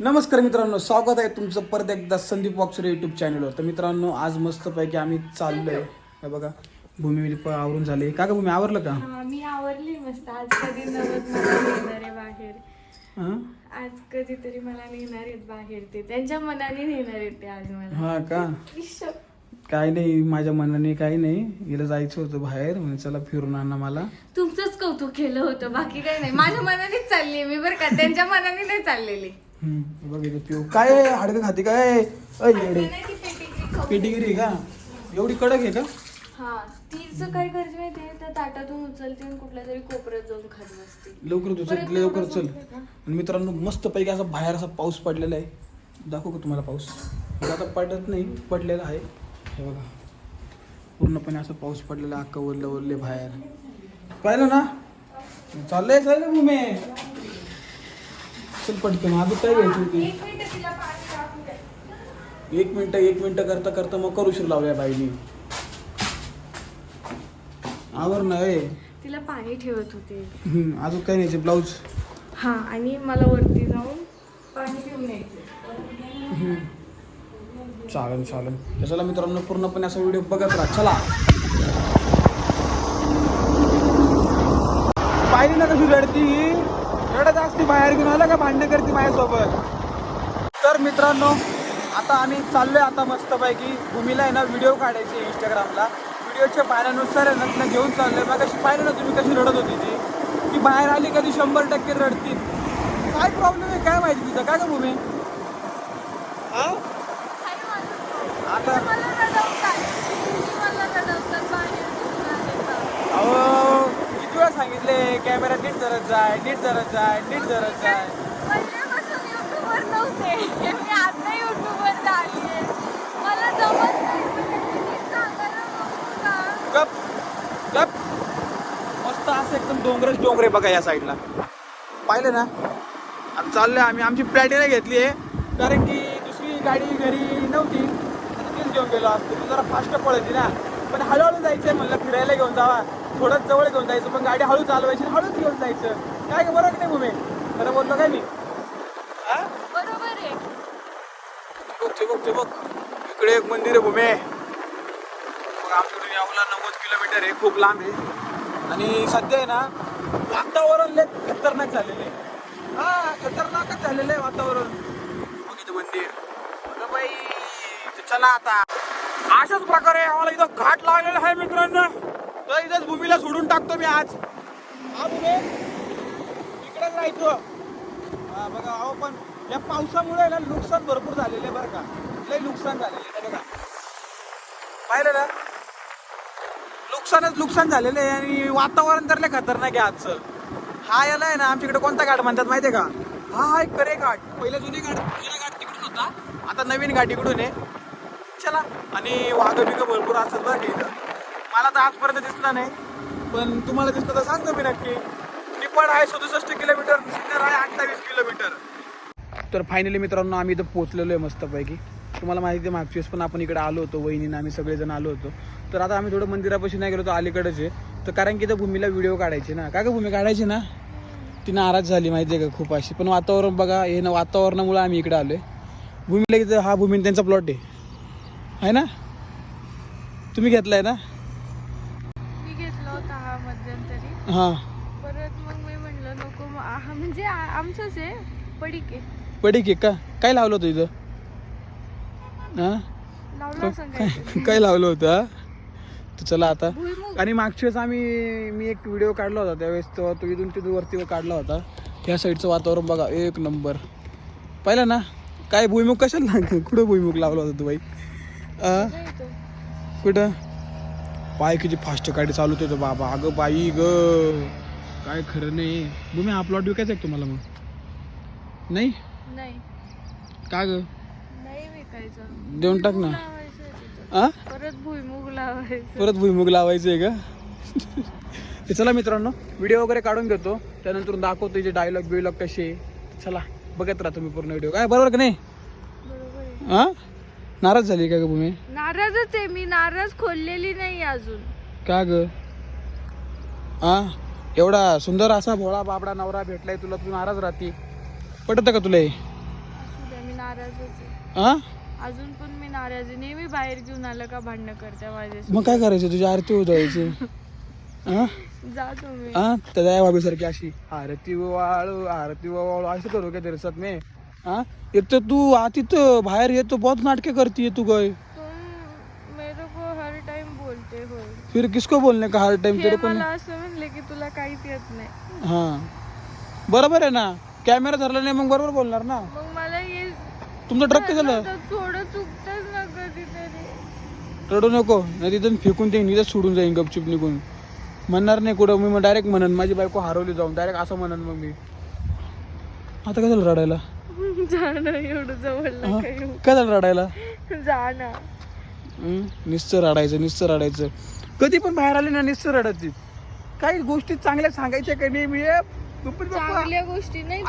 नमस्कार मित्रांनो स्वागत आहे तुमचं परत एकदा संदीप वॉक्सर युट्यूब चॅनलवर तर मित्रांनो आज मस्तपैकी आम्ही चाललोय. हे बघा भूमी आवरून झाले. का का भूमी आवरलं का? हा, मी आवरली मस्त. आज कधी नवत मला नेणार आहे बाहेर. हं? आज कधीतरी मला नेणार आहेत बाहेर ते. त्यांच्या मनाने नेणार आहेत ते आज मला. हा का? इश्श. काय नाही माझ्या मनाने काही नाही. हिला जायचं होतं बाहेर. म्हणजे चला फिरून आणा मला. तुमचंच कौतुक केलं होतं. बाकी काही नाही. माझ्या मनानेच चालली मी बरं का. त्यांच्या मनाने नाही चाललेली. बघ इथे पिऊ काय? हाडकं खाते काय अय ती पेटीगिरी का? एवढी कडक आहे का? हा तिचं काय करायचं माहितीये त्या ताटातून उचलते आणि कुठल्या तरी कोपऱ्यात जाऊन खात बसते. लवकर तू चल परत लवकर एवढं चल झोपते का? आणि मित्रांनो मस्त पैकी असा बाहेर असा पाऊस पडलेला आहे. दाखवू का तुम्हाला पाऊस? हे आता पडत नाही पडलेला आहे. हे बघा. पूर्णपणे असा पाऊस पडलेला अख्खा ओरले ओरले बाहेर. पाहिलं ना? चाललंय चाललंय भूमे चल पटकन अजून काय घ्यायची होती? एक मिनिट. एक मिनिट एक मिनिट करता करता मग करू शकलो लावूया बाईनी. आवर ना ए तिला पाणी ठेवत होते. हम्म, अजून काय नाही ब्लाऊज? हा आणि मला वरती जाऊन पाणी यायचं चालेल चालेल तर चला मित्रांनो पूर्णपणे असा व्हिडिओ बघत राहा. चला. पाहिली ना कशी रडती रडत असती बाहेर घेऊन आलं का भांडण करते माझ्यासोबत? तर मित्रांनो आता आम्ही चाललोय आता मस्तपैकी. भूमीला आहे ना व्हिडिओ काढायचे इंस्टाग्रामला व्हिडिओच्या पाहण्यानुसार आहे घेऊन चाललोय. मग कशी पाहिलं ना तुम्ही कशी रडत होती ती? ती बाहेर आली कधी शंभर टक्के रडतील काय प्रॉब्लेम आहे? काय माहिती तिचा? काय का भूमी? हा? आता अहो किती वेळा सांगितले कॅमेरा नीट धरत जाय नीट धरत जाय नीट धरत जाय. गप गप. मस्त असं एकदम डोंगरच डोंगरे बघा या साईडला पाहिलं ना? आता चाललोय आम्ही. आमची प्लॅटिना घेतली आहे. कारण की दुसरी गाडी घरी नव्हती. आता तीच घेऊन गेलो असतो. ती जरा फास्ट पळती ना. पण हळूहळू जायचंय म्हणलं फिरायला घेऊन जावा. थोडं जवळ घेऊन जायचं पण गाडी हळू चालवायची हळूच घेऊन जायचं. काय बरोबर नाही भूमी? खरं बोललो काय मी? बरोबर आहे. बघ ते बघ ते बघ. इकडे एक मंदिर आहे भूमे. आमच्याकडून यावला नव्वद किलोमीटर आहे खूप लांब आहे. आणि सध्या आहे ना वातावरण लय खतरनाक झालेलं आहे. हा खतरनाकच झालेलं आहे वातावरण. इथं मंदिर. अगं बाई चला आता. अशाच प्रकारे आम्हाला इथं घाट लागलेला आहे मित्रांनो. तर इथंच भूमीला सोडून टाकतो मी आज. हा भूमे. इकडेच राहायचो हा बघा अहो पण या पावसामुळे ना नुकसान भरपूर झालेलं आहे बरं का. लय नुकसान झालेलं आहे बघा. पाहिलं ना? नुकसानच नुकसान झालेलं आहे आणि वातावरण तर लय खतरनाक आहे आजचं. हा याला आहे ना आमच्याकडे कोणता घाट म्हणतात माहितीये का? हा हा एक करे घाट. पहिला जुनी घाट जुना घाट तिकडून होता. आता नवीन घाट इकडून आहे. चला आणि वाघ बिग भरपूर असतात बरं इथं. मला तर आजपर्यंत दिसला नाही पण तुम्हाला दिसलं तर सांगतो मी नक्की. निपाड आहे सदुसष्ट किलोमीटर सिन्नर आहे अठ्ठावीस किलोमीटर. तर फायनली मित्रांनो आम्ही इथं पोहोचलेलो आहे मस्तपैकी. तुम्हाला माहिती आहे मागच्या पण आपण इकडे आलो होतो वहिनीनं आम्ही सगळेजण आलो होतो. तर आता आम्ही थोडं मंदिरापाशी नाही गेलो होतो अलीकडेच आहे. तर कारण की इथं भूमीला व्हिडिओ काढायचे ना. का भूमी काढायची ना? ती नाराज झाली माहिती आहे का खूप अशी. पण वातावरण बघा हे ना वातावरणामुळे आम्ही इकडे आलो आहे भूमीला इथं हा भूमी त्यांचा प्लॉट आहे. आहे ना? तुम्ही घेतला आहे ना? घेतला होता हा मध्यंतरी. हां. परत मग मी म्हणलं नको मग हा म्हणजे आ- आमचंच आहे पडीक आहे. पडी की का? काय लावलं होतं इथं? हां? लावलं सांगायचं काय लावलं होतं हा? तर चला आता. भुईमुग. आणि मागच्या वेळेस आम्ही मी एक व्हिडिओ काढला होता त्यावेळेस तो तो इथून तिथून वरती काढला होता. ह्या साईडचं वातावरण बघा एक नंबर. पाहिलं ना? काय भुईमुग कशाला लागलं कुठं भुईमुग लावला होता तू बाई? आ? कुठं? पाय किती फास्ट गाडी चालवते तो बाबा अगं बाई ग. काय खरं नाही. भूमी हा प्लॉट विकायचा आहे का तुम्हाला मग? नाही? नाही. का ग? नाही विकायचं. देऊन टाक ना. आ? परत भुईमुग लावायचं. परत भुईमुग लावायचं आहे का ते चला मित्रांनो व्हिडिओ वगैरे काढून घेतो. त्यानंतर दाखवतो जे डायलॉग बिलॉग कसे. चला बघत राहा तुम्ही पूर्ण व्हिडिओ काय बरोबर का नाही? हा नाराज झाली का ग भूमी नाराजच आहे मी नाराज खोललेली नाही अजून का ग हा एवढा सुंदर असा भोळा बाबडा नवरा भेटलाय तुला तू नाराज राहते पटत का तुला हे नाराजच आहे हा अजून पण मी नाराज आहे नेहमी बाहेर घेऊन आलं का भांडणं करते माझ्याशी मग काय करायचं तुझी आरती उजवायची हा जा तुम्ही हा त्या भाभी सारखी अशी आरती वाळू आरती वाळू असं करू काय तेरे में हा? एक तर तू आ तिथं बाहेर येतो बहुत नाटके करती तू गय तुम मेरे को हर टाइम बोलते हो. फिर किसको बोलने का हर टाइम हे तेरे को मला असं म्हणले की तुला काहीच येत नाही. हा. बरोबर आहे ना? कॅमेरा धरला नाही मग बरोबर बोलणार ना? मग मला हे तुमचं ट्रक झालं? तर थोडं चुकतच ना कधीतरी रडू नको. नाही तिथून फेकून ते निघत सोडून जाईन गपचूप निघून. म्हणणार नाही कुठं. मी मग डायरेक्ट म्हणन. माझी बायको हरवली जाऊन. डायरेक्ट असं म्हणन मग मी. आता काय झालं रडायला? जा ना एवढं जवळ. काय झालं रडायला? जा ना हं? नुसतं रडायचं नुसतं रडायचं. कधी पण बाहेर आले ना रडत ती काही गोष्टी चांगल्या सांगायच्या का नाही मी. चांगल्या गोष्टी नाही.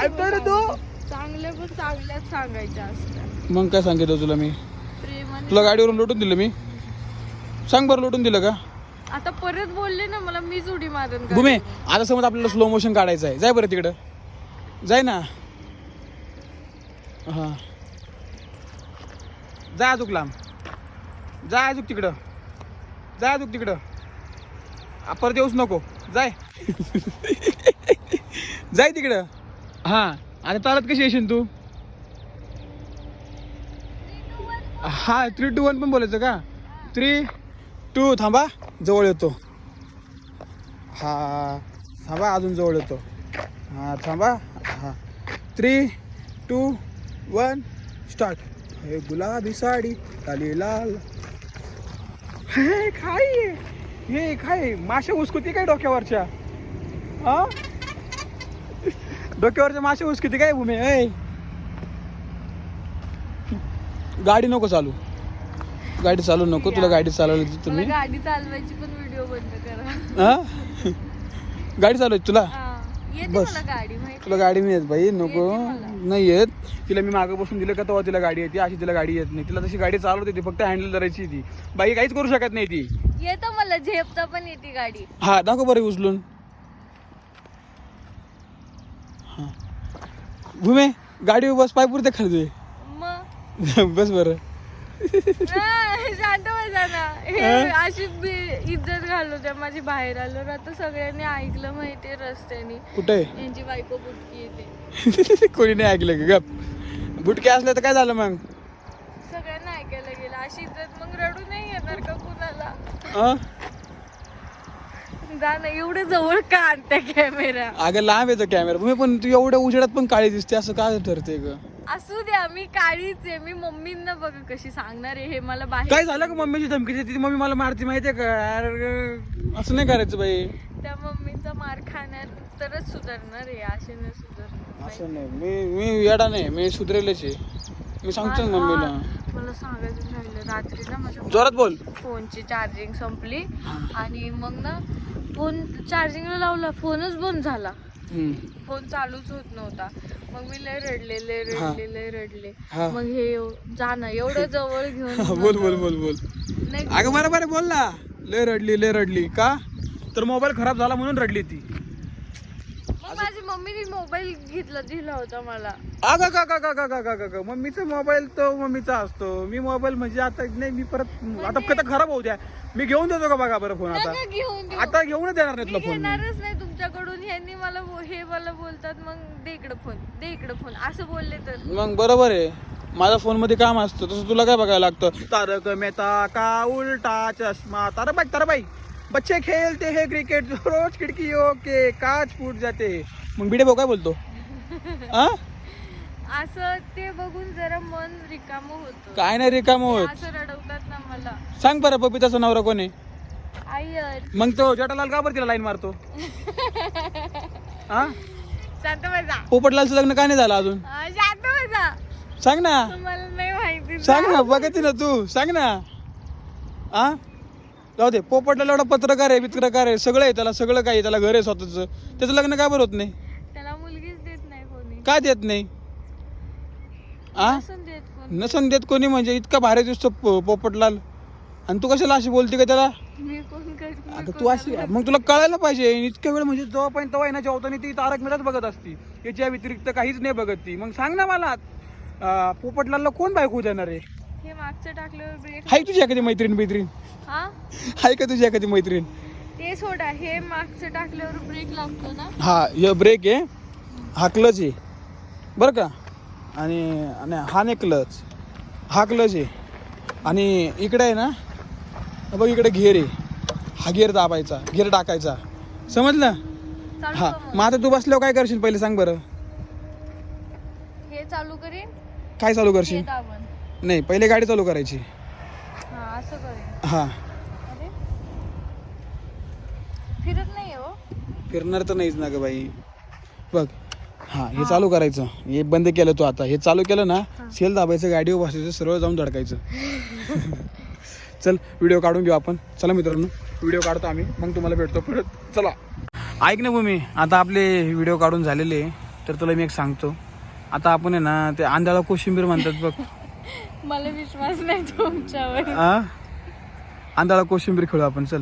चांगल्या पण चांगल्याच सांगायच्या असतात. मग काय सांगितलं तुला मी? तुला गाडीवरून लोटून दिलं मी? सांग बरं लोटून दिलं का? आता परत बोलले ना मला मीच उडी मारून भूमे आता समज आपल्याला स्लो मोशन काढायचं आहे. जाय बरं तिकडं. जाय ना. हां. जा अजूक लांब. जा अजूक तिकडं. जा अजूक तिकडं. परत येऊच नको. जाय. जाय तिकडं. हां आता चालत कशी येशील तू? हा थ्री टू वन पण बोलायचं का? थ्री टू थांबा. जवळ येतो. हा थांबा अजून जवळ येतो. हां थांबा. हां. Three two one start. हे गुलाबी साडी लाली लाल. हे खाई हे खाय मासे उचकुती काय डोक्यावरच्या? हा? डोक्यावरच्या मासे उचकुती काय भूमी? ऐ. गाडी नको चालू. गाडी चालू नको तुला गाडी चालवली मला तुम्ही. गाडी चालवायची पण व्हिडिओ बंद करा. हा? गाडी चालवायची तुला? बस. तुला गाडी येत बाई नको. नाही येत. तिला मी मागं बसून दिलं का तेव्हा तिला गाडी येते अशी तिला गाडी येत नाही. तिला तशी गाडी चालवते ती फक्त हँडल करायची ती. बाई काहीच करू शकत नाही ती. येतं मला झेपता पण येते गाडी. हा दाखव बरं उचलून. हा. भूमे गाडी बस पाय पुरते खरदे मग? बस बरं. शांत ना. हे अशी बी- इज्जत घालू द्या माझी बाहेर आलो ना आता सगळ्यांनी ऐकलं माहितीये रस्त्याने. कुठे? यांची बायको बुटकी येते. कोणी नाही ऐकलं का? गप. बुटके असले तर काय झालं मग? सगळ्यांना ऐकायला गेलं. अशी इज्जत मग रडू नाही येणार का कुणाला? हा? जा ना एवढं जवळ का आणत्या कॅमेरा अगं लांब येतो कॅमेरा भूमी पण तू एवढ्या उजेडात पण काळी दिसते असं काय ठरते ग? असू द्या मी काळीच आहे. मी मम्मींना बघा कशी सांगणार आहे हे मला बाहेर काय झालं का मम्मीची धमकी देते? ती मम्मी मला मारती माहितीये का? असं नाही करायचं बाई. त्या मम्मीचा मार खाणार तरच सुधारणार आहे असे नाही सुधारणार असं नाही. मी मी येडा नाही मी सुधरेलच आहे. मी सांगतो ना मम्मीला. मला सांगायचं राहिलं रात्री ना माझ्या जोरात बोल. फोनची चार्जिंग संपली. आणि मग ना फोन चार्जिंगला लावला फोनच बंद झाला. हम्म. फोन चालूच होत नव्हता. मग मी लय रडले लय. रडले लय रडले. हा. मग हे एव- जा ना एवढं जवळ घेऊन बोल बोल बोल बोल. नाही. अगं बरोबर आहे बोल ना. लय रडली लय रडली. का? तर मोबाईल खराब झाला म्हणून रडली ती. मम्मीने मोबाईल घेतला दिला होता मला. अगं का का का का का का का का मम्मीचा मोबाईल तो मम्मीचा असतो. मी मोबाईल म्हणजे आता नाही मी परत आता कथा खराब होऊ द्या. मी घेऊन देतो का बघा बरं फोन आता? नका घेऊन देऊ. आता घेऊनच देणार नाही मी तुला फोन मी. घेणारच नाही तुमच्याकडून. ह्यांनी मला बो- हे मला बोलतात मग दे इकडं फोन दे इकडं फोन. असं बोलले तर. मग बरोबर आहे. माझ्या फोनमध्ये काम असतं तसं तुला काय बघायला लागतं? तारक मेहता का उलटा चष्मा? तारा बाई तारा बाई. बच्चे खेलते हैं क्रिकेट रोज खिड़कियों के काच फूट जाते मग बिडे भाऊ काय बोलतो? हा असं ते बघून जरा मन रिकाम होतं. काय नाही रिकाम होत. असं रडवतात ना मला. सांग बरं बबिताचा नवरा कोण आहे? आई मग तो जटालाल का बरं तिला लाईन मारतो? हा शांत बसा पोपटलालचं लग्न काय नाही झालं अजून? शांत बसा सांग ना. तुम्हाला नाही माहिती सांग ना बघते ना तू. सांग ना. आ? जाऊ दे पोपटला एवढा पत्रकार आहे मित्रकार आहे सगळं आहे त्याला सगळं काही आहे, त्याला घर आहे स्वतःच. त्याचं लग्न काय बरं होत नाही? त्याला मुलगीच देत नाही कोणी. काय देत नाही? आ? नसून देत कोण. नसन देत कोणी म्हणजे? इतका भारी दिसतो पो- पोपटलाल. आणि तू कशाला अशी बोलते का त्याला? मी कोण कर अगं तू अशी मग तुला कळायला पाहिजे. इतक्या वेळ म्हणजे जोपर्यंत तेव्हा आहे ना जेवताना ती तारक मेहताच बघत असती. याच्या व्यतिरिक्त काहीच नाही बघत ती. मग सांग ना मला अं, पोपटलालला कोण बायको देणार आहे? हे मागचं टाकल्यावर ब्रेक हाय तुझी एखादी मैत्रीण मैत्रीण. हा? हाय का तुझी एखादी मैत्रीण? ते सोडा हे मागचं टाकल्यावर ब्रेक लागतो ना? हा हे ब्रेक आहे. हा क्लच आहे. बरं का? आणि आणि हा नाही क्लच हा क्लच आहे. आणि इकडे आहे ना बघ इकडे घेर आहे. हा घेर दाबायचा घेर टाकायचा. समजलं? चालू हा. का मग? मग आता तू बसल्यावर काय करशील? पहिले सांग बरं. हे चालू करीन. काय चालू हे करशील? दाबन. नाही पहिले गाडी चालू करायची. हा असं हा. अरे. फिरत नाही हो. फिरणार तर नाहीच ना ग बाई. बघ हा हे चालू करायचं. हे बंद केलं तू आता. हे चालू केलं ना सेल दाबायचं गाडीवर बसायचं सरळ जाऊन धडकायचं. चल व्हिडिओ काढून घेऊ आपण. चला मित्रांनो व्हिडिओ काढतो आम्ही. मग तुम्हाला भेटतो परत. चला. ऐक ना भूमी आता आपले व्हिडिओ काढून झालेले आहे, तर तुला मी एक सांगतो. आता आपण आहे ना ते आंधळा कोशिंबीर म्हणतात बघ. मला विश्वास नाही तुमच्यावर. आ? आंधळा कोशिंबीर खेळू आपण चल.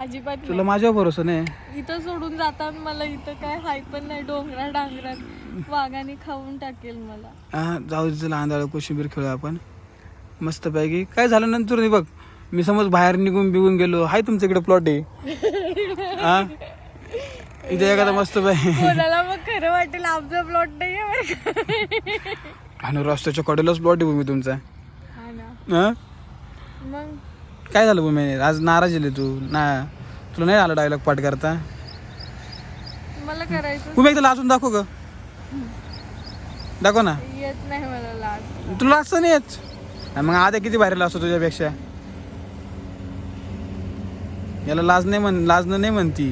अजिबात तुला माझ्यावर भरोसा नाही. इथं सोडून जातात मला इथं काय हाय पण नाही डोंगरा डांगरात वाघाने खाऊन टाकेल मला. हा जाऊ दे चला आंधळा कोशिंबीर खेळू आपण. मस्त पैकी. काय झालं नंतर नाही बघ. मी समज बाहेर निघून बिघून गेलो. हाय तुमच्याकडे प्लॉट आहे. हा इथे एखादा मस्त कोणाला मग खरं वाटेल आमचा प्लॉट नाहीये आणि रस्त्याच्या कडेलाच प्लॉट आहे भूमी तुमचा. हा ना. हा? मग? काय झालं भूमी? आज नाराज आहे तू. ना तुला नाही आलं डायलॉग पाठ करता? मला करायचं भूमी एकदा लाजून दाखव ग. दाखव ना. येत नाही मला लाज. तुला लाजतं नाही येत आणि मग आता किती भारी लाजतो तुझ्यापेक्षा. याला लाज नाही म्हण लाजणं नाही म्हणती.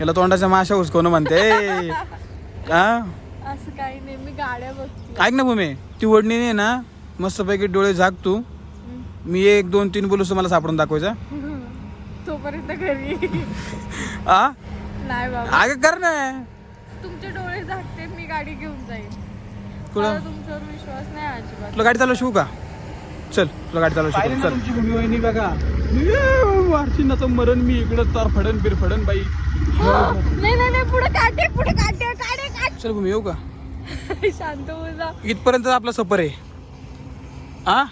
याला तोंडाच्या माशा उचकवणं म्हणते? ए, हा असं काही नाही. मी गाड्या बघते. ऐक ना भूमी ती ओढणी नाही ना मस्तपैकी डोळे झाक तू. मी एक दोन तीन बोलूस मला सापडून दाखवायचा. तोपर्यंत घरी. आ? नाही बाबा. अगं कर ना. तुमचे डोळे झाकते मी गाडी घेऊन जाईल मला तुमच्यावर विश्वास नाही अजिबात. तुला गाडी चालू शिवू का? चल तुला गाडी चालू शिकू चल. तुमची भूमी वहिनी बघा. वारचिनाचं मरण मी इकडं तर फडन बिर फडन बाई नाही नाही नाही पुढे काटे पुढे काटे काटे काटे चल भूमी येऊ का? शांत हो जा. इथपर्यंत आपला सफर आहे. आ?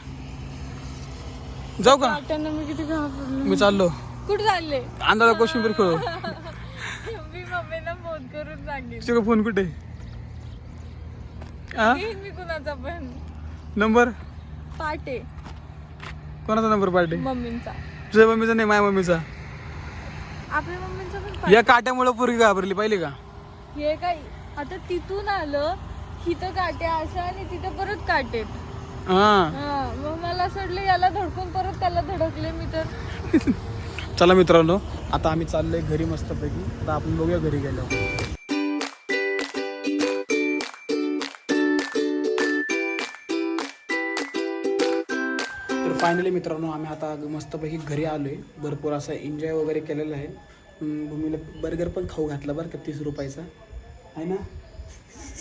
जाऊ का? मी किती घाबरलो. मी चाललो. कुठे चालले? अंदाजा कोशिंबीर खेळू. मी मम्मीला फोन करून सांगेन. तुझा फोन कुठे? घेईन मी कुणाचा पण. नंबर? पाटे कोणाचा नंबर पार्टी? मम्मींचा. तुझ्या मम्मीचा नाही माझ्या मम्मीचा. आपल्या मम्मींचा पण पाटे या काट्यामुळे पोरगी घाबरली पाहिली का? हे काय? आता तिथून आलं इथं काटे असं आणि तिथं परत हा. हा मग मला असं वाटलं याला धडकून परत त्याला धडकले मी तर. चला मित्रांनो आता आम्ही चाललोय घरी मस्तपैकी. आता आपण बघूया घरी गेलो. तर फायनली मित्रांनो आम्ही आता मस्तपैकी घरी आलोय. भरपूर असा एन्जॉय वगैरे केलेला आहे. भूमीला बर्गर पण खाऊ घातला बरं का तीस रुपयाचा. आहे ना?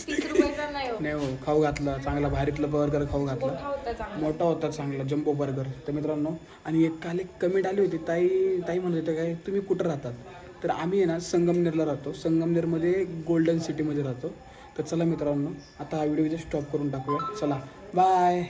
तीस रुपयाचा नाही हो. नाही हो खाऊ घातला चांगला भारीतला बर्गर खाऊ घातला. मोठा होता चांगला. मोठा होता चांगला जम्बो बर्गर तर मित्रांनो आणि एक काल एक कमेंट आली होती ताई ताई म्हणत होते काय तुम्ही कुठं राहतात? तर आम्ही आहे ना संगमनेरला राहतो. संगमनेरमध्ये गोल्डन सिटीमध्ये राहतो. तर चला मित्रांनो आता हा व्हिडिओ इथे स्टॉप करून टाकूया. चला बाय